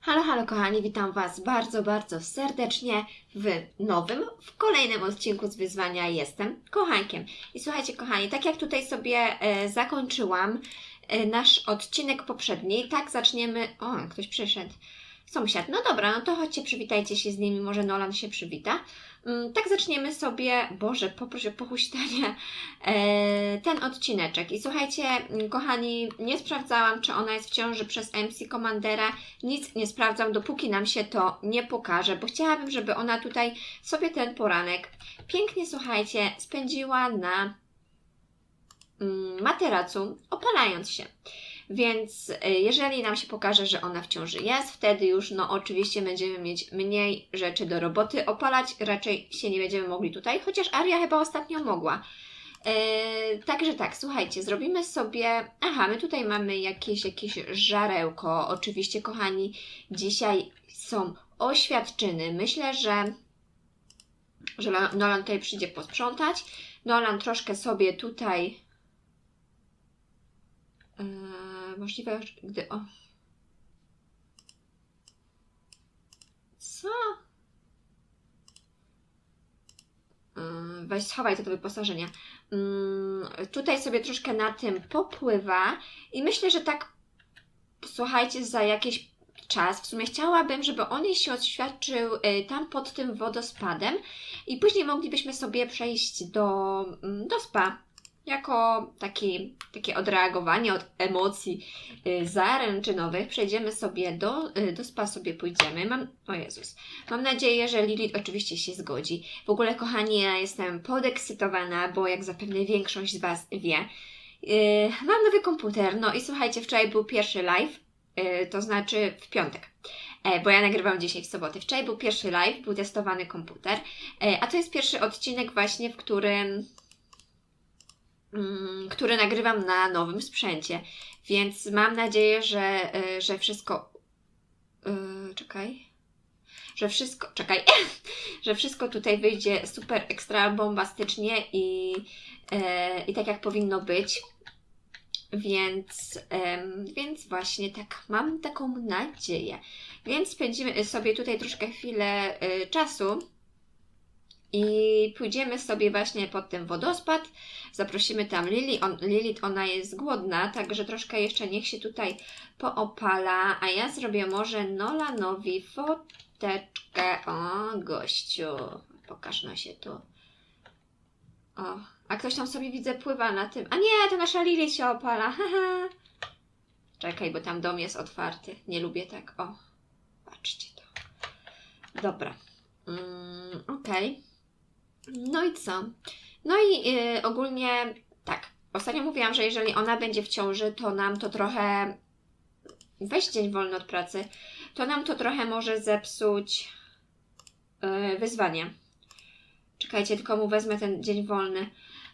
Halo, halo kochani, witam Was bardzo, bardzo serdecznie w nowym, w kolejnym odcinku z wyzwania Jestem Kochankiem. I słuchajcie kochani, tak jak tutaj sobie e, zakończyłam e, nasz odcinek poprzedni, tak zaczniemy... O, ktoś przyszedł. Sąsiad, no dobra, no to chodźcie, przywitajcie się z nimi, może Nolan się przywita. Mm, Tak zaczniemy sobie, Boże, poproszę o pochuśtanie, e, ten odcineczek. I słuchajcie, mm, kochani, nie sprawdzałam, czy ona jest w ciąży przez MC Commandera. Nic nie sprawdzam, dopóki nam się to nie pokaże, bo chciałabym, żeby ona tutaj sobie ten poranek pięknie, słuchajcie, spędziła na mm, materacu, opalając się. Więc y, jeżeli nam się pokaże, że ona w ciąży jest, wtedy już, no oczywiście będziemy mieć mniej rzeczy do roboty. Opalać raczej się nie będziemy mogli tutaj, chociaż Aria chyba ostatnio mogła. Yy, także tak, słuchajcie, zrobimy sobie. Aha, my tutaj mamy jakieś, jakieś żarełko. Oczywiście, kochani, dzisiaj są oświadczyny. Myślę, że, że Nolan tutaj przyjdzie posprzątać. Nolan troszkę sobie tutaj. Yy, możliwe, gdy. O. Co? Yy, Weź schowaj to do wyposażenia. Mm, tutaj sobie troszkę na tym popływa i myślę, że tak słuchajcie, za jakiś czas, w sumie chciałabym, żeby on się oświadczył y, tam pod tym wodospadem i później moglibyśmy sobie przejść do, mm, do spa jako taki, takie odreagowanie od emocji y, zaręczynowych. Przejdziemy sobie do, y, do spa, sobie pójdziemy. Mam, o Jezus. Mam nadzieję, że Lilith oczywiście się zgodzi. W ogóle, kochani, ja jestem podekscytowana, bo jak zapewne większość z Was wie, yy, mam nowy komputer. No i słuchajcie, wczoraj był pierwszy live, to znaczy w piątek. E, bo ja nagrywam dzisiaj w sobotę. Wczoraj był pierwszy live, był testowany komputer, e, a to jest pierwszy odcinek właśnie, w którym mm, który nagrywam na nowym sprzęcie, więc mam nadzieję, że, y, że wszystko. Yy, czekaj. Że wszystko. Czekaj. że wszystko tutaj wyjdzie super ekstra bombastycznie i, e, i tak jak powinno być. Więc, więc właśnie tak, mam taką nadzieję. Więc spędzimy sobie tutaj troszkę chwilę czasu i pójdziemy sobie właśnie pod ten wodospad. Zaprosimy tam Lili. On, Lilith, ona jest głodna, także troszkę jeszcze niech się tutaj poopala. A ja zrobię może Nolanowi foteczkę. O, gościu, pokaż no się tu. O, a ktoś tam sobie widzę pływa na tym. A nie, to nasza Lili się opala. Czekaj, bo tam dom jest otwarty. Nie lubię tak. O, patrzcie to. Dobra. Mm, Okej. No i co? No i y, ogólnie tak. Ostatnio mówiłam, że jeżeli ona będzie w ciąży, to nam to trochę. Weź dzień wolny od pracy. To nam to trochę może zepsuć y, wyzwanie. Czekajcie, tylko mu wezmę ten dzień wolny,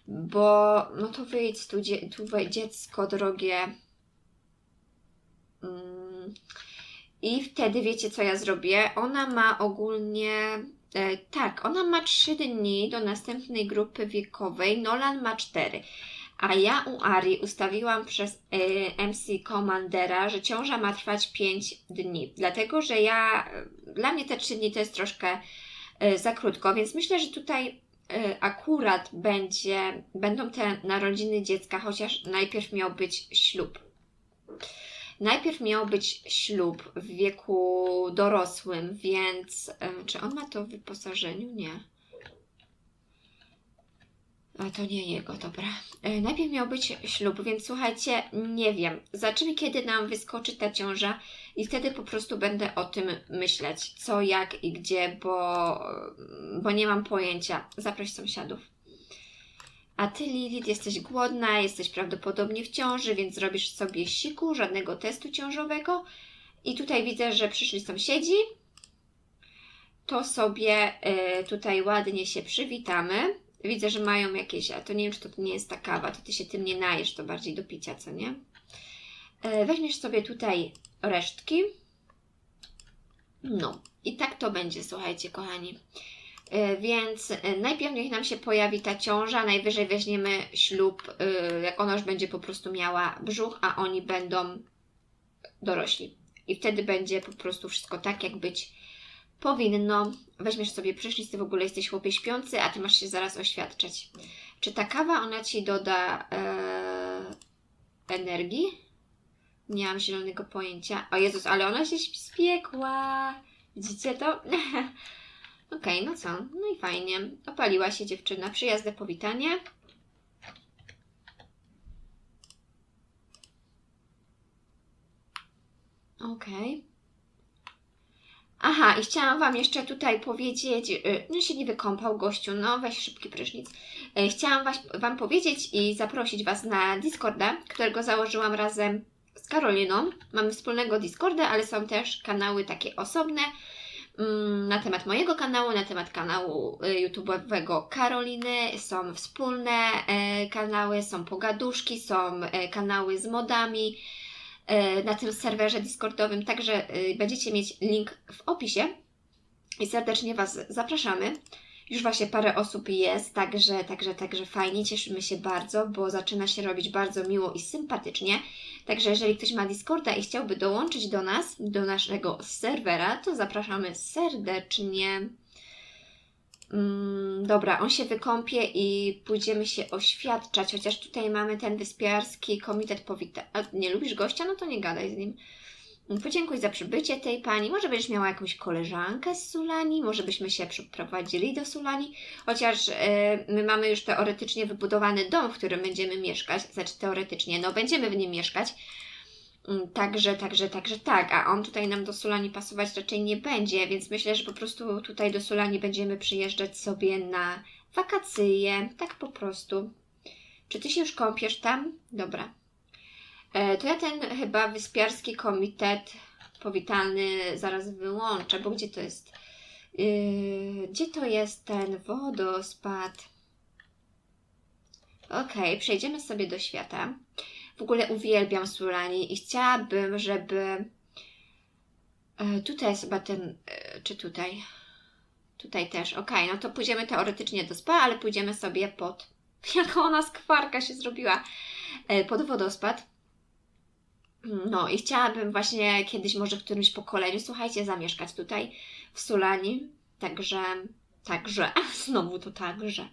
bo no to wyjdź tu, dzie- tu dziecko drogie. Mm. I wtedy wiecie, co ja zrobię? Ona ma ogólnie. E, tak, ona ma 3 dni do następnej grupy wiekowej. Nolan ma 4. A ja u Ari ustawiłam przez e, MC Commandera, że ciąża ma trwać 5 dni. Dlatego, że ja. Dla mnie te 3 dni to jest troszkę e, za krótko, więc myślę, że tutaj akurat będzie, będą te narodziny dziecka, chociaż najpierw miał być ślub. Najpierw miał być ślub w wieku dorosłym, więc czy on ma to w wyposażeniu? Nie. A to nie jego, dobra. E, Najpierw miał być ślub, więc słuchajcie, nie wiem. Zobaczymy, kiedy nam wyskoczy ta ciąża i wtedy po prostu będę o tym myśleć, co, jak i gdzie, bo, bo nie mam pojęcia. Zaproś sąsiadów. A ty, Lilith, jesteś głodna, jesteś prawdopodobnie w ciąży, więc zrobisz sobie siku, żadnego testu ciążowego. I tutaj widzę, że przyszli sąsiedzi. To sobie y, tutaj ładnie się przywitamy. Widzę, że mają jakieś, a to nie wiem, czy to nie jest ta kawa, to ty się tym nie najesz, to bardziej do picia, co nie? Y, weźmiesz sobie tutaj resztki. No, i tak to będzie, słuchajcie, kochani. Y, Więc y, najpierw niech nam się pojawi ta ciąża, najwyżej weźmiemy ślub, y, jak ona już będzie po prostu miała brzuch, a oni będą dorośli. I wtedy będzie po prostu wszystko tak, jak być powinno. Weźmiesz sobie prysznic, ty w ogóle jesteś chłopie śpiący, a ty masz się zaraz oświadczać. Czy ta kawa, ona ci doda e, energii? Nie mam zielonego pojęcia. O Jezus, ale ona się spiekła. Widzicie to? Okej, no co? No i fajnie. Opaliła się dziewczyna. Przyjazne powitanie. Okej. Aha, i chciałam Wam jeszcze tutaj powiedzieć, y, no się nie wykąpał gościu, no weź szybki prysznic. Y, Chciałam was, Wam powiedzieć i zaprosić Was na Discorda, którego założyłam razem z Karoliną. Mamy wspólnego Discorda, ale są też kanały takie osobne na temat mojego kanału, na temat kanału y, YouTube'owego Karoliny. Są wspólne e, kanały, są pogaduszki, są e, kanały z modami e, na tym serwerze Discordowym, także e, będziecie mieć link w opisie i serdecznie Was zapraszamy. Już właśnie parę osób jest, także, także, także fajnie, cieszymy się bardzo, bo zaczyna się robić bardzo miło i sympatycznie. Także jeżeli ktoś ma Discorda i chciałby dołączyć do nas, do naszego serwera, to zapraszamy serdecznie. Mm, dobra, on się wykąpie i pójdziemy się oświadczać, chociaż tutaj mamy ten wyspiarski komitet powita. A nie lubisz gościa? No to nie gadaj z nim. Podziękuj za przybycie tej pani. Może będziesz miała jakąś koleżankę z Sulani, może byśmy się przeprowadzili do Sulani, chociaż e, my mamy już teoretycznie wybudowany dom, w którym będziemy mieszkać, znaczy teoretycznie, no będziemy w nim mieszkać. Mm, Także, także, także tak, a on tutaj nam do Sulani pasować raczej nie będzie, więc myślę, że po prostu tutaj do Sulani będziemy przyjeżdżać sobie na wakacje, tak po prostu. Czy ty się już kąpiesz tam? Dobra. E, To ja ten chyba wyspiarski komitet powitalny zaraz wyłączę, bo gdzie to jest? Yy, gdzie to jest ten wodospad? Okej, przejdziemy sobie do świata. W ogóle uwielbiam Sulani i chciałabym, żeby. E, Tutaj jest chyba ten. e, Czy tutaj? Tutaj też. Okej, no to pójdziemy teoretycznie do spa, ale pójdziemy sobie pod. Jaka ona skwarka się zrobiła. E, Pod wodospad. No i chciałabym właśnie kiedyś może w którymś pokoleniu, słuchajcie, zamieszkać tutaj w Sulani. Także, także, znowu to także.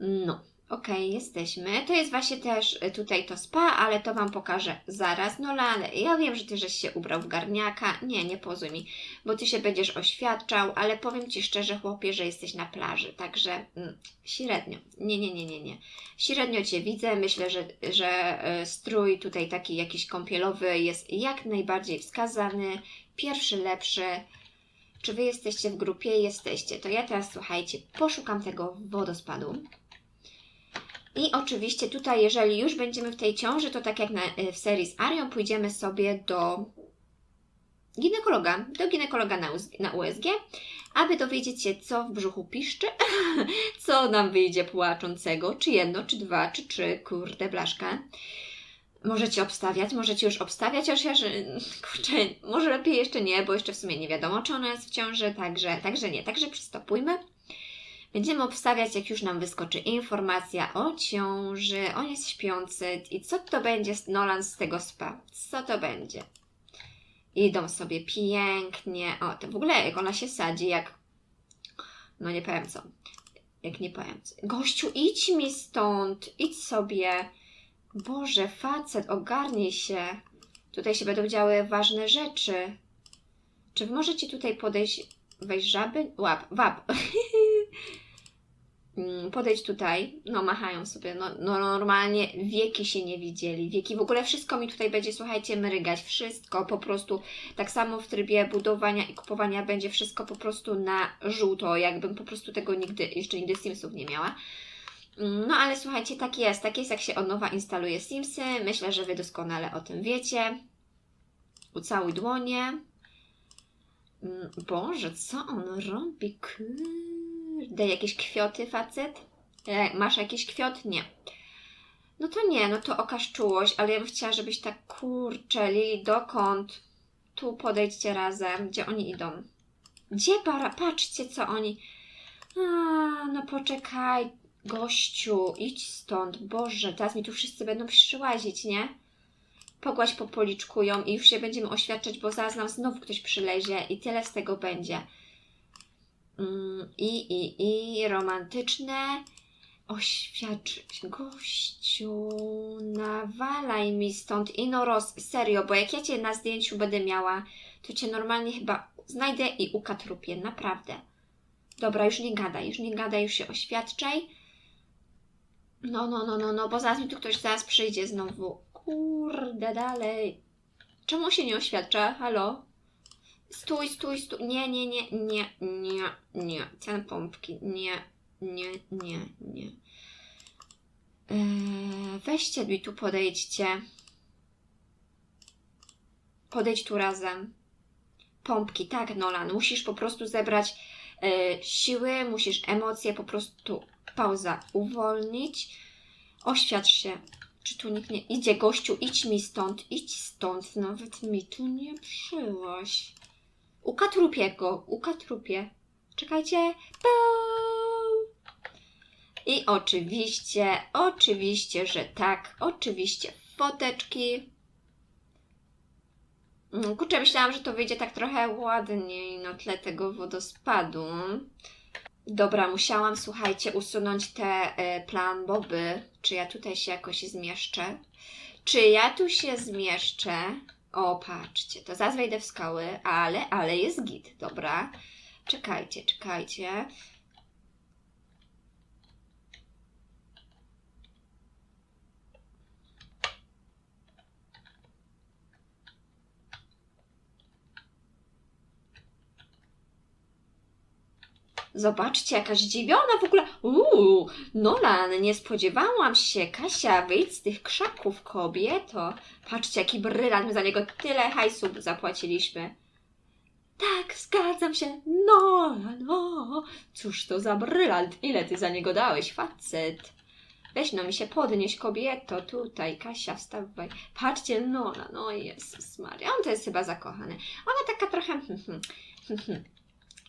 No, okej, jesteśmy. To jest właśnie też y, tutaj to spa, ale to Wam pokażę zaraz. No ale ja wiem, że Ty żeś się ubrał w garniaka. Nie, nie pozuj mi, bo Ty się będziesz oświadczał, ale powiem Ci szczerze, chłopie, że jesteś na plaży, także mm, średnio. Nie, nie, nie, nie, nie. Średnio Cię widzę. Myślę, że, że e, strój tutaj taki jakiś kąpielowy jest jak najbardziej wskazany. Pierwszy lepszy. Czy Wy jesteście w grupie? Jesteście. To ja teraz, słuchajcie, poszukam tego wodospadu. I oczywiście tutaj, jeżeli już będziemy w tej ciąży, to tak jak na, e, w serii z Arią, pójdziemy sobie do ginekologa, do ginekologa na, UZ, na USG, aby dowiedzieć się, co w brzuchu piszczy, co nam wyjdzie płaczącego, czy jedno, czy dwa, czy trzy, kurde, blaszka. Możecie obstawiać, możecie już obstawiać, chociaż, kurczę, może lepiej jeszcze nie, bo jeszcze w sumie nie wiadomo, czy ona jest w ciąży, także, także nie, także przystopujmy. Będziemy obstawiać, jak już nam wyskoczy informacja o ciąży, on jest śpiący i co to będzie Nolan z tego spa? Co to będzie? Idą sobie pięknie. O, to w ogóle jak ona się sadzi, jak. No nie powiem co. Jak nie powiem co. Gościu, idź mi stąd. Idź sobie. Boże, facet, ogarnij się. Tutaj się będą działy ważne rzeczy. Czy możecie tutaj podejść, wejść żaby? Łap, wap. Mm, Podejdź tutaj, no machają sobie, no, no normalnie wieki się nie widzieli, wieki, w ogóle wszystko mi tutaj będzie, słuchajcie, mrygać, wszystko po prostu, tak samo w trybie budowania i kupowania będzie wszystko po prostu na żółto, jakbym po prostu tego nigdy, jeszcze nigdy Simsów nie miała. Mm, No ale słuchajcie, tak jest, tak jest jak się od nowa instaluje Simsy, myślę, że Wy doskonale o tym wiecie. Ucałuj dłonie. Mm, Boże, co on robi? Kurde, jakieś kwioty, facet? E, Masz jakiś kwiot? Nie. No to nie, no to okaż czułość, ale ja bym chciała, żebyś tak kurczę, Lili, dokąd? Tu podejdźcie razem, gdzie oni idą. Gdzie para? Patrzcie, co oni. A, no poczekaj, gościu, idź stąd. Boże, teraz mi tu wszyscy będą przyłazić, nie? pogłaś po policzku ją i już się będziemy oświadczać, bo zaraz nam znowu ktoś przylezie i tyle z tego będzie. Mm, I, i, i romantyczne oświadczyć. Gościu, nawalaj mi stąd. Ino roz, serio, bo jak ja Cię na zdjęciu będę miała, to Cię normalnie chyba znajdę i ukatrupię, naprawdę. Dobra, już nie gadaj, już nie gadaj, już się oświadczaj. No, no, no, no, no, bo zaraz mi tu ktoś zaraz przyjdzie znowu. Kurde, dalej. Czemu się nie oświadcza? Halo? Stój, stój, stój. Nie, nie, nie, nie, nie, nie. Ten pompki. Nie, nie, nie, nie. Eee, weźcie mi tu, podejdźcie. Podejdź tu razem. Pompki, tak, Nolan. Musisz po prostu zebrać e, siły, musisz emocje po prostu pauza uwolnić. Oświadcz się. Czy tu nikt nie idzie, gościu? Idź mi stąd, idź stąd. Nawet mi tu nie przyłaś. Ukatrupię go, ukatrupię. Czekajcie. I oczywiście, oczywiście, że tak. Oczywiście foteczki. Mm, Kurczę, myślałam, że to wyjdzie tak trochę ładniej na tle tego wodospadu. Dobra, musiałam, słuchajcie, usunąć te e, plan boby. Czy ja tutaj się jakoś zmieszczę? Czy ja tu się zmieszczę? O, patrzcie, to zaraz wejdę w skały, ale, ale jest git, dobra. Czekajcie, czekajcie. Zobaczcie, jaka zdziwiona w ogóle. Uuu, Nolan, nie spodziewałam się. Kasia, wyjdź z tych krzaków, kobieto. Patrzcie, jaki brylant, my za niego tyle hajsu zapłaciliśmy. Tak, zgadzam się. Nolan, o, cóż to za brylant. Ile ty za niego dałeś, facet? Weź no mi się podnieś, kobieto, tutaj, Kasia, wstawaj. Patrzcie, Nolan, no Jezus Maria, on to jest chyba zakochany. Ona taka trochę...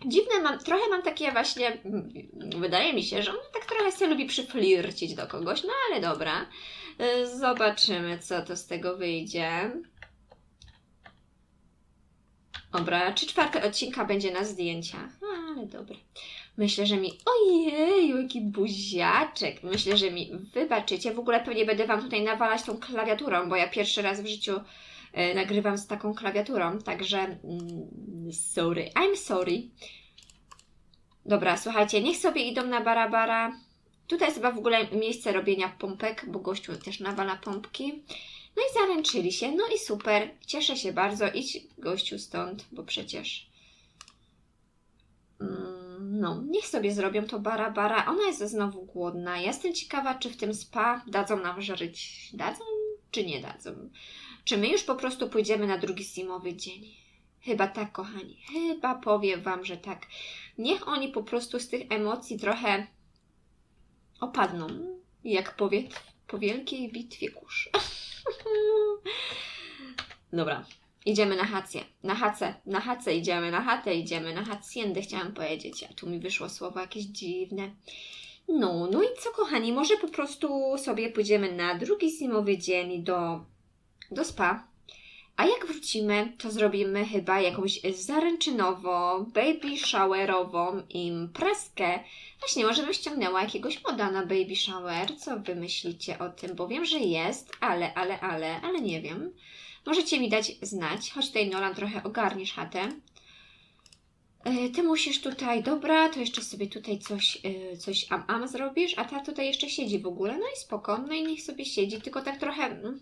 Dziwne mam, trochę mam takie właśnie, mm, wydaje mi się, że on tak trochę sobie lubi przyflircić do kogoś, no ale dobra. Y, Zobaczymy, co to z tego wyjdzie. Dobra, trzy czwarte odcinka będzie na zdjęciach, no, ale dobra. Myślę, że mi, ojej, jaki buziaczek. Myślę, że mi wybaczycie. W ogóle pewnie będę Wam tutaj nawalać tą klawiaturą, bo ja pierwszy raz w życiu nagrywam z taką klawiaturą, także mm, sorry, I'm sorry. Dobra, słuchajcie, niech sobie idą na barabara. Tutaj jest chyba w ogóle miejsce robienia pompek, bo gościu też nawala pompki. No i zaręczyli się, no i super, cieszę się bardzo, idź gościu stąd, bo przecież... Mm, No, niech sobie zrobią to barabara. Ona jest znowu głodna. Ja jestem ciekawa, czy w tym spa dadzą nam żryć. Dadzą, czy nie dadzą? Czy my już po prostu pójdziemy na drugi simowy dzień? Chyba tak, kochani. Chyba powiem Wam, że tak. Niech oni po prostu z tych emocji trochę opadną. Jak powie, po wielkiej bitwie kurz. Dobra, idziemy na hację. Na hacę, na hacę idziemy, na chatę idziemy, na hacjendę chciałam powiedzieć, a tu mi wyszło słowo jakieś dziwne. No, no i co kochani, może po prostu sobie pójdziemy na drugi zimowy dzień do, do spa. A jak wrócimy, to zrobimy chyba jakąś zaręczynową, baby showerową imprezkę. Właśnie, może bym ściągnęła jakiegoś moda na baby shower. Co wy myślicie o tym? Bo wiem, że jest, ale, ale, ale, ale nie wiem. Możecie mi dać znać. Chodź tutaj, Nolan, trochę ogarniesz chatę. E, Ty musisz tutaj, dobra, to jeszcze sobie tutaj coś, e, coś am, am zrobisz, a ta tutaj jeszcze siedzi w ogóle, no i spoko, no i niech sobie siedzi, tylko tak trochę mm,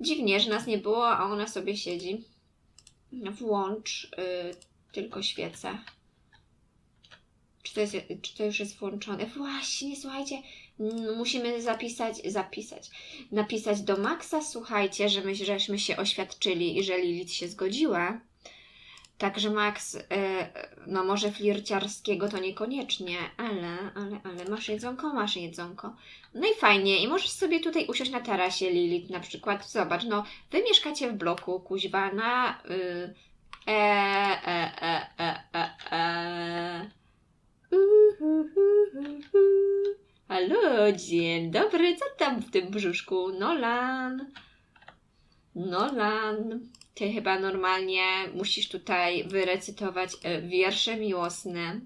dziwnie, że nas nie było, a ona sobie siedzi. Włącz y, tylko świecę. Czy to, jest, czy to już jest włączone? Właśnie, słuchajcie, musimy zapisać, zapisać, napisać do Maxa, słuchajcie, że my, żeśmy się oświadczyli i że Lilith się zgodziła. Także Max, y, no może flirciarskiego to niekoniecznie, ale, ale, ale masz jedzonko, masz jedzonko. No i fajnie, i możesz sobie tutaj usiąść na tarasie, Lilith, na przykład. Zobacz, no, wy mieszkacie w bloku, kuźwa, na... Y, e, e, e, e, e, e. Halo, dzień dobry, co tam w tym brzuszku? Nolan. Nolan, ty chyba normalnie musisz tutaj wyrecytować e, wiersze miłosne.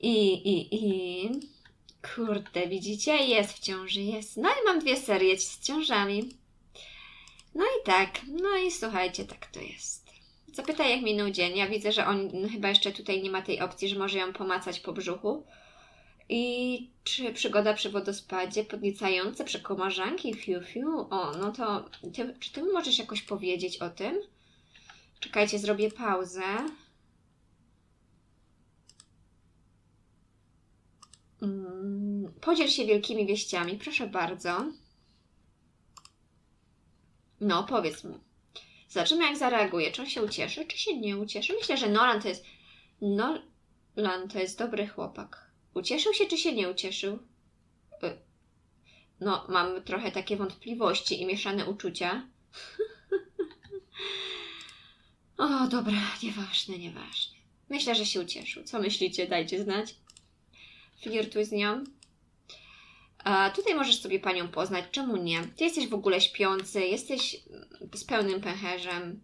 I, i, i. Kurde, widzicie? Jest w ciąży, jest. No i mam dwie serie z ciążami. No i tak, no i słuchajcie, tak to jest. Zapytaj, jak minął dzień. Ja widzę, że on no, chyba jeszcze tutaj nie ma tej opcji, że może ją pomacać po brzuchu. I czy przygoda przy wodospadzie, podniecające przekomarzanki, fiu, fiu. O, no to ty, czy ty możesz jakoś powiedzieć o tym? Czekajcie, zrobię pauzę. Mm, Podziel się wielkimi wieściami, proszę bardzo. No, powiedz mu. Zobaczymy, jak zareaguje. Czy on się ucieszy, czy się nie ucieszy? Myślę, że Nolan to jest. Nolan to jest dobry chłopak. Ucieszył się, czy się nie ucieszył? Y, No, mam trochę takie wątpliwości i mieszane uczucia. o, dobra, nieważne, nieważne. Myślę, że się ucieszył. Co myślicie? Dajcie znać. Flirtuj z nią. A tutaj możesz sobie panią poznać, czemu nie? Ty jesteś w ogóle śpiący, jesteś z pełnym pęcherzem.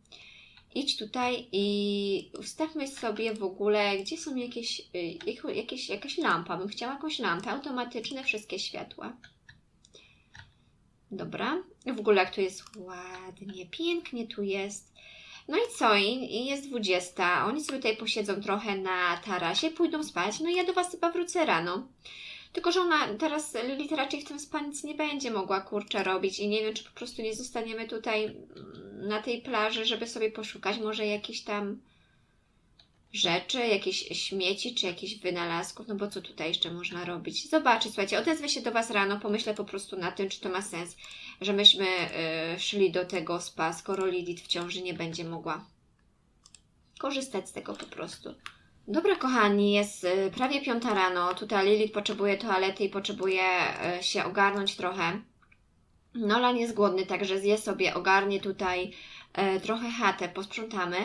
Idź tutaj i ustawmy sobie w ogóle, gdzie są jakieś, y, jakieś, jakaś lampa. Bym chciała jakąś lampę, automatyczne wszystkie światła. Dobra. W ogóle jak tu jest ładnie, pięknie tu jest. No i co? I jest 20. Oni sobie tutaj posiedzą trochę na tarasie, pójdą spać. No i ja do Was chyba wrócę rano. Tylko, że ona teraz, Lilith raczej w tym spa nic nie będzie mogła kurczę robić i nie wiem, czy po prostu nie zostaniemy tutaj mm, na tej plaży, żeby sobie poszukać może jakichś tam rzeczy, jakieś śmieci, czy jakichś wynalazków, no bo co tutaj jeszcze można robić? Zobaczyć, słuchajcie, odezwę się do Was rano, pomyślę po prostu na tym, czy to ma sens, że myśmy y, szli do tego spa, skoro Lilith w ciąży nie będzie mogła korzystać z tego po prostu. Dobra, kochani, jest y, prawie piąta rano. Tutaj Lilith potrzebuje toalety i potrzebuje y, się ogarnąć trochę. Nolan jest głodny, także zje sobie, ogarnie tutaj y, trochę chatę, posprzątamy.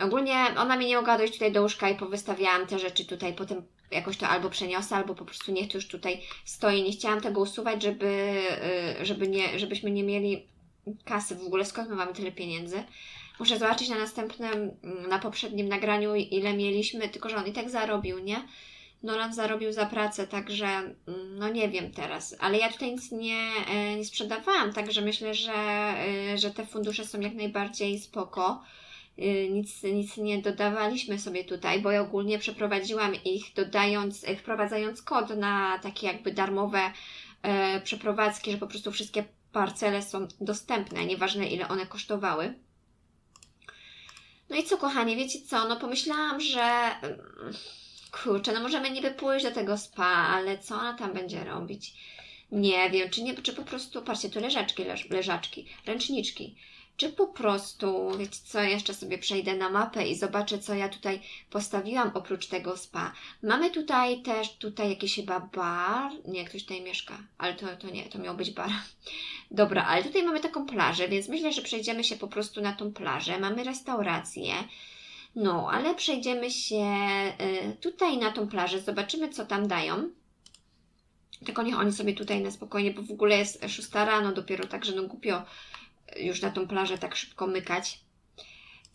Ogólnie ona mi nie mogła dojść tutaj do łóżka i powystawiałam te rzeczy tutaj, potem jakoś to albo przeniosę, albo po prostu niech to już tutaj stoi. Nie chciałam tego usuwać, żeby, żeby nie, żebyśmy nie mieli kasy w ogóle, skąd my mamy tyle pieniędzy. Muszę zobaczyć na następnym, mm, na poprzednim nagraniu, ile mieliśmy, tylko że on i tak zarobił, nie? Nolan zarobił za pracę, także mm, no nie wiem teraz, ale ja tutaj nic nie, e, nie sprzedawałam, także myślę, że, e, że te fundusze są jak najbardziej spoko. E, Nic, nic nie dodawaliśmy sobie tutaj, bo ja ogólnie przeprowadziłam ich, dodając, wprowadzając kod na takie jakby darmowe przeprowadzki, że po prostu wszystkie parcele są dostępne, nieważne ile one kosztowały. No i co, kochanie, wiecie co? No pomyślałam, że mm, kurczę, no możemy niby pójść do tego spa, ale co ona tam będzie robić? Nie wiem, czy nie, czy po prostu, patrzcie, tu leżaczki, leż, leżaczki, ręczniczki. Czy po prostu, wiecie co, jeszcze sobie przejdę na mapę i zobaczę, co ja tutaj postawiłam oprócz tego spa. Mamy tutaj też, tutaj jakiś chyba bar. Nie, ktoś tutaj mieszka, ale to, to nie, to miał być bar. Dobra, ale tutaj mamy taką plażę, więc myślę, że przejdziemy się po prostu na tą plażę. Mamy restaurację. No, ale przejdziemy się y, tutaj na tą plażę, zobaczymy, co tam dają. Tylko niech oni sobie tutaj na spokojnie, bo w ogóle jest 6 rano dopiero, także no głupio już na tą plażę tak szybko mykać.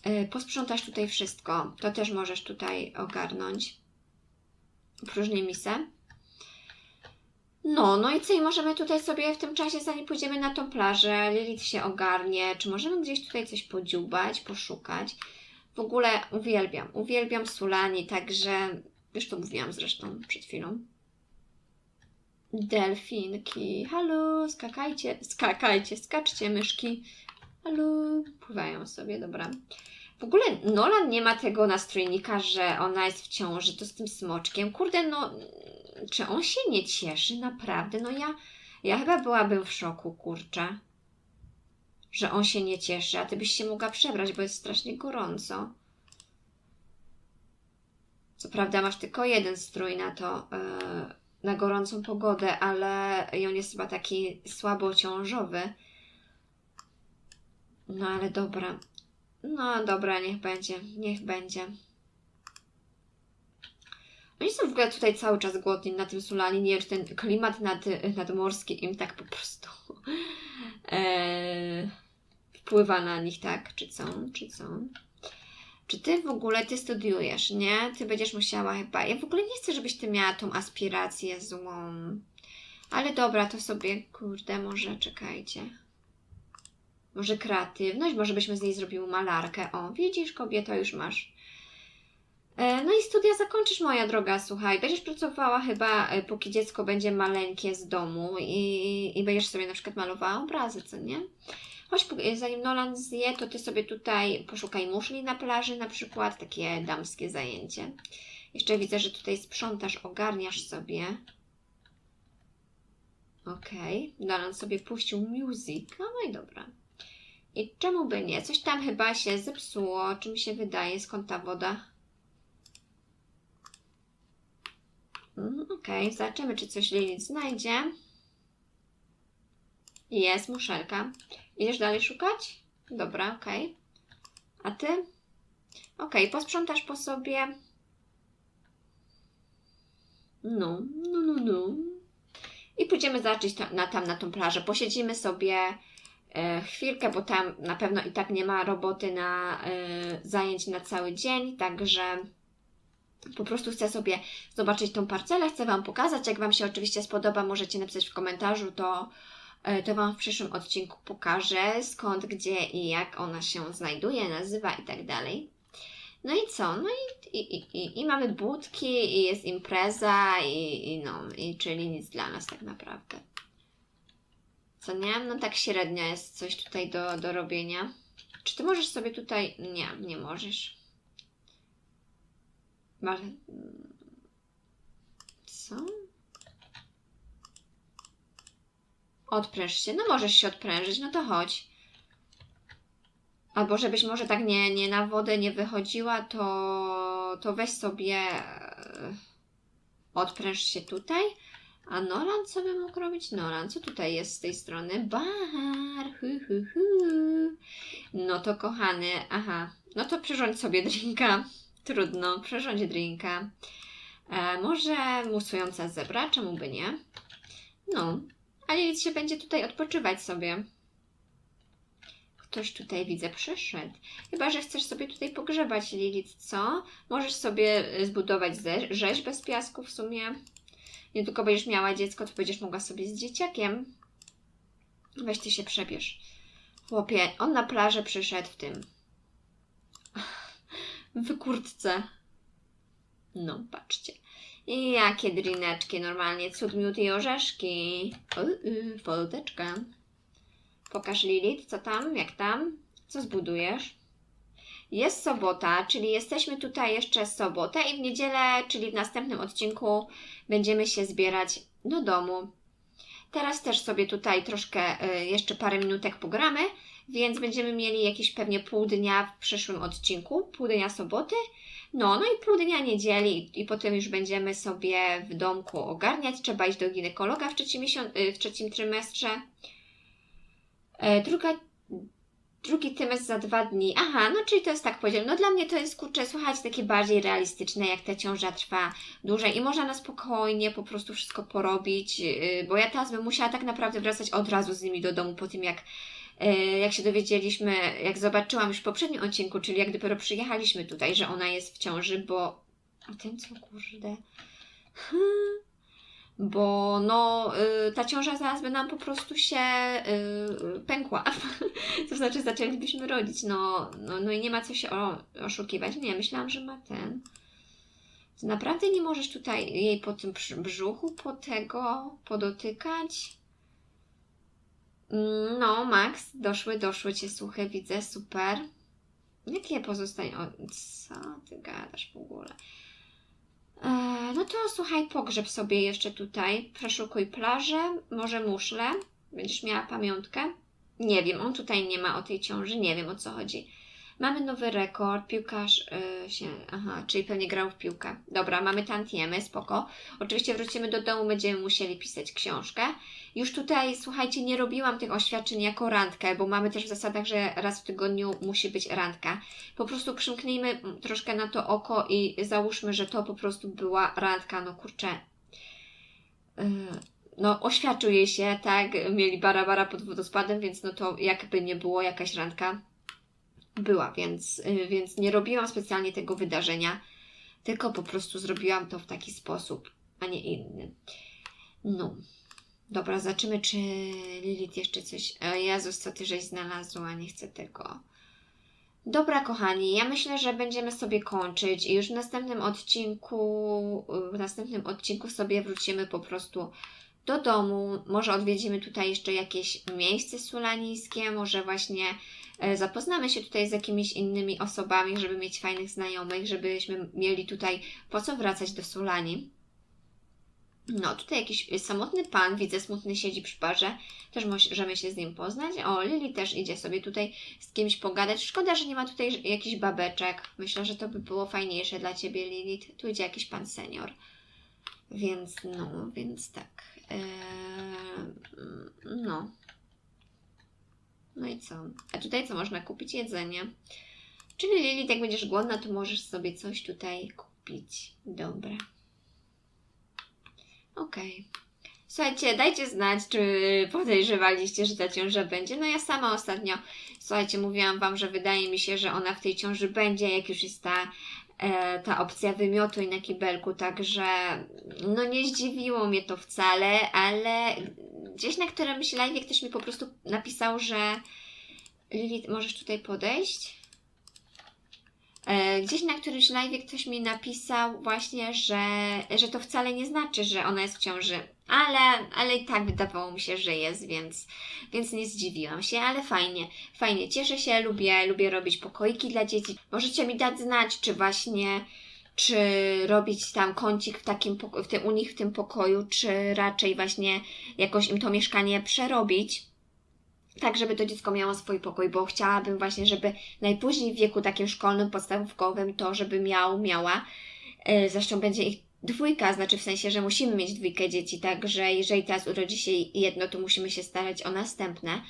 Y, Posprzątasz tutaj wszystko. To też możesz tutaj ogarnąć. Próżnie misę. No, no i co? I możemy tutaj sobie w tym czasie, zanim pójdziemy na tą plażę, Lilith się ogarnie. Czy możemy gdzieś tutaj coś podziubać, poszukać? W ogóle uwielbiam, uwielbiam Sulani, także już to mówiłam zresztą przed chwilą. Delfinki, halo, skakajcie, skakajcie, skaczcie myszki. Halo, pływają sobie, dobra. W ogóle Nolan nie ma tego nastrojnika, że ona jest w ciąży, to z tym smoczkiem. Kurde, no, czy on się nie cieszy? Naprawdę, no ja, ja chyba byłabym w szoku, kurczę. Że on się nie cieszy, a ty byś się mogła przebrać, bo jest strasznie gorąco. Co prawda masz tylko jeden strój na to, yy, na gorącą pogodę, ale on jest chyba taki słabo ciążowy. No ale dobra. No dobra, niech będzie, niech będzie. Oni są w ogóle tutaj cały czas głodni na tym Sulani. Nie wiem, czy ten klimat nad, nadmorski im tak po prostu. Eee, wpływa na nich, tak? Czy co? Czy co? Czy ty w ogóle, ty studiujesz, nie? Ty będziesz musiała chyba. Ja w ogóle nie chcę, żebyś ty miała tą aspirację złą. Ale dobra, to sobie, kurde, może czekajcie. Może kreatywność, może byśmy z niej zrobiły malarkę. O, widzisz, kobieto, już masz. E, No i studia zakończysz, moja droga, słuchaj. Będziesz pracowała chyba, e, póki dziecko będzie maleńkie z domu i, i będziesz sobie na przykład malowała obrazy, co nie? Chodź, e, zanim Nolan zje, to ty sobie tutaj poszukaj muszli na plaży, na przykład, takie damskie zajęcie. Jeszcze widzę, że tutaj sprzątasz, ogarniasz sobie. Okej, Nolan sobie puścił music. No, no i dobra. I czemu by nie? Coś tam chyba się zepsuło, czy mi się wydaje, skąd ta woda? Mm, Okej, zobaczymy, czy coś Lilith znajdzie. Jest muszelka. Idziesz dalej szukać? Dobra, okej. A ty? Okej, posprzątasz po sobie. No, no, no, no. I pójdziemy tam na, tam na tą plażę. Posiedzimy sobie e, chwilkę, bo tam na pewno i tak nie ma roboty na e, zajęć na cały dzień, także po prostu chcę sobie zobaczyć tą parcelę, chcę Wam pokazać. Jak Wam się oczywiście spodoba, możecie napisać w komentarzu, to, to Wam w przyszłym odcinku pokażę skąd, gdzie i jak ona się znajduje, nazywa i tak dalej. No i co? No i, i, i, i, mamy budki, i jest impreza, i, i no, i czyli nic dla nas tak naprawdę. Co nie? No tak średnio jest coś tutaj do, do robienia. Czy Ty możesz sobie tutaj... Nie, nie możesz. Masz... Co? Odpręż się. No możesz się odprężyć, no to chodź. Albo żebyś może tak nie, nie na wodę nie wychodziła, to, to weź sobie e, odpręż się tutaj. A Nolan co by mógł robić? Nolan, co tutaj jest z tej strony? Bar, hu, hu, hu. No to kochany, aha, no to przyrządź sobie drinka. Trudno, przyrządź drinka. E, może musująca zebra, czemu by nie? No, a Lilith się będzie tutaj odpoczywać sobie. Ktoś tutaj widzę przyszedł. Chyba, że chcesz sobie tutaj pogrzebać, Lilith, co? Możesz sobie y, zbudować ze- rzeźbę z piasku w sumie. Nie tylko będziesz miała dziecko, to będziesz mogła sobie z dzieciakiem. Weź ty się przebierz. Chłopie, on na plażę przyszedł w tym. W kurtce. No, patrzcie. I jakie drineczki, normalnie cud, miód i orzeszki. Foteczka. Pokaż Lilith, co tam, jak tam, co zbudujesz. Jest sobota, czyli jesteśmy tutaj jeszcze sobotę i w niedzielę, czyli w następnym odcinku będziemy się zbierać do domu. Teraz też sobie tutaj troszkę y, jeszcze parę minutek pogramy, więc będziemy mieli jakieś pewnie pół dnia w przyszłym odcinku, pół dnia soboty, no, no i pół dnia niedzieli i potem już będziemy sobie w domku ogarniać. Trzeba iść do ginekologa w trzecim, y, w trzecim trymestrze. E, Druga, drugi trymestr za dwa dni. Aha, no czyli to jest tak podziel. No dla mnie to jest, kurczę, słuchajcie, takie bardziej realistyczne, jak ta ciąża trwa dłużej i można na spokojnie po prostu wszystko porobić, yy, bo ja teraz bym musiała tak naprawdę wracać od razu z nimi do domu po tym, jak, jak się dowiedzieliśmy, jak zobaczyłam już w poprzednim odcinku, czyli jak dopiero przyjechaliśmy tutaj, że ona jest w ciąży, bo... A ten co, kurde? Hmm bo no, y, ta ciąża zaraz by nam po prostu się y, pękła. to znaczy zaczęlibyśmy rodzić, no, no, no i nie ma co się oszukiwać. Nie, myślałam, że ma ten. Naprawdę nie możesz tutaj jej po tym brz- brzuchu, po tego podotykać? Mm, No, Max, doszły, doszły cię suche, widzę, super. Jakie pozostają? O, co ty gadasz w ogóle? E, no to słuchaj, pogrzeb sobie jeszcze tutaj. Przeszukuj plażę, może muszle. Będziesz miała pamiątkę. Nie wiem, on tutaj nie ma o tej ciąży, nie wiem o co chodzi. Mamy nowy rekord, piłkarz y, się, aha, czyli pewnie grał w piłkę. Dobra, mamy tantiemy, spoko. Oczywiście wrócimy do domu, będziemy musieli pisać książkę. Już tutaj, słuchajcie, nie robiłam tych oświadczeń jako randkę, bo mamy też w zasadach, że raz w tygodniu musi być randka. Po prostu przymknijmy troszkę na to oko i załóżmy, że to po prostu była randka, no kurczę. Yy, no oświadczył jej się, tak, mieli bara-bara pod wodospadem, więc no to jakby nie było jakaś randka była, więc, y, więc nie robiłam specjalnie tego wydarzenia, tylko po prostu zrobiłam to w taki sposób, a nie inny. No. Dobra, zobaczymy, czy Lilith jeszcze coś... O Jezus, co Ty żeś znalazła, nie chcę tego. Dobra, kochani, ja myślę, że będziemy sobie kończyć i już w następnym odcinku, w następnym odcinku sobie wrócimy po prostu do domu. Może odwiedzimy tutaj jeszcze jakieś miejsce sulaniskie, może właśnie zapoznamy się tutaj z jakimiś innymi osobami, żeby mieć fajnych znajomych, żebyśmy mieli tutaj po co wracać do Sulani. No, tutaj jakiś samotny pan, widzę, smutny siedzi przy barze. Też możemy się z nim poznać. O, Lili też idzie sobie tutaj z kimś pogadać. Szkoda, że nie ma tutaj jakichś babeczek. Myślę, że to by było fajniejsze dla Ciebie, Lilith. Tu idzie jakiś pan senior. Więc, no, więc tak. Eee, no. I co? A tutaj co można kupić? Jedzenie. Czyli Lilith, jak będziesz głodna, to możesz sobie coś tutaj kupić. Dobra. Okej. Słuchajcie, dajcie znać, czy podejrzewaliście, że ta ciąża będzie. No ja sama ostatnio, słuchajcie, mówiłam Wam, że wydaje mi się, że ona w tej ciąży będzie, jak już jest ta, ta opcja wymiotu na kibelku, także no nie zdziwiło mnie to wcale, ale gdzieś na którymś live ktoś mi po prostu napisał, że Lilith, możesz tutaj podejść? E, Gdzieś na którymś live ktoś mi napisał właśnie, że, że to wcale nie znaczy, że ona jest w ciąży, ale, ale i tak wydawało mi się, że jest, więc, więc nie zdziwiłam się, ale fajnie, fajnie, cieszę się, lubię, lubię robić pokoiki dla dzieci. Możecie mi dać znać, czy właśnie czy robić tam kącik w takim w tym, u nich w tym pokoju, czy raczej właśnie jakoś im to mieszkanie przerobić tak, żeby to dziecko miało swój pokój, bo chciałabym właśnie, żeby najpóźniej w wieku takim szkolnym, podstawówkowym to, żeby miał, miała. Yy, Zresztą będzie ich dwójka, znaczy w sensie, że musimy mieć dwójkę dzieci, także jeżeli teraz urodzi się jedno, to musimy się starać o następne.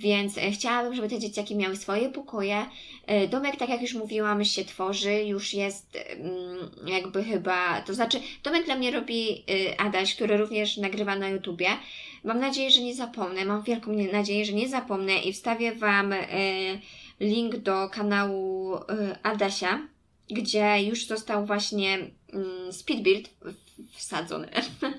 Więc e, chciałabym, żeby te dzieciaki miały swoje pokoje. E, Domek, tak jak już mówiłam, się tworzy, już jest mm, jakby chyba, to znaczy domek dla mnie robi y, Adaś, który również nagrywa na YouTubie. Mam nadzieję, że nie zapomnę, mam wielką nadzieję, że nie zapomnę i wstawię Wam link do kanału Adasia, gdzie już został właśnie mm, speed build w- wsadzony,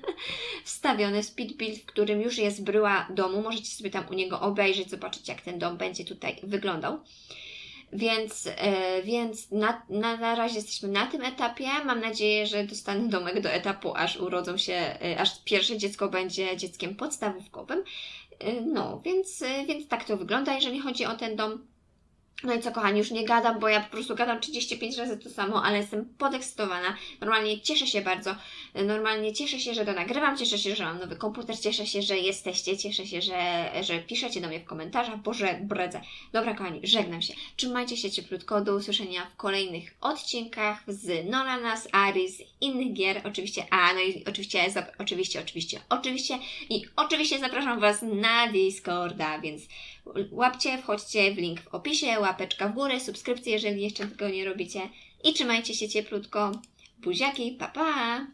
wstawiony speed build, w którym już jest bryła domu. Możecie sobie tam u niego obejrzeć, zobaczyć jak ten dom będzie tutaj wyglądał. Więc, e, więc na, na, na razie jesteśmy na tym etapie. Mam nadzieję, że dostanę domek do etapu, aż urodzą się, e, aż pierwsze dziecko będzie dzieckiem podstawówkowym. E, No, więc, więc tak to wygląda, jeżeli chodzi o ten dom. No i co, kochani, już nie gadam, bo ja po prostu gadam 35 razy to samo, ale jestem podekscytowana. Normalnie cieszę się bardzo. Normalnie cieszę się, że to nagrywam, cieszę się, że mam nowy komputer, cieszę się, że jesteście, cieszę się, że, że piszecie do mnie w komentarzach. Boże, bredzę. Dobra, kochani, żegnam się. Trzymajcie się cieplutko. Do usłyszenia w kolejnych odcinkach z Nolanas, Aris, innych gier. Oczywiście, a no i oczywiście, oczywiście, oczywiście, oczywiście i oczywiście zapraszam Was na Discorda, więc łapcie, wchodźcie w link w opisie, łapeczka w górę, subskrypcje, jeżeli jeszcze tego nie robicie i trzymajcie się cieplutko. Buziaki, pa pa!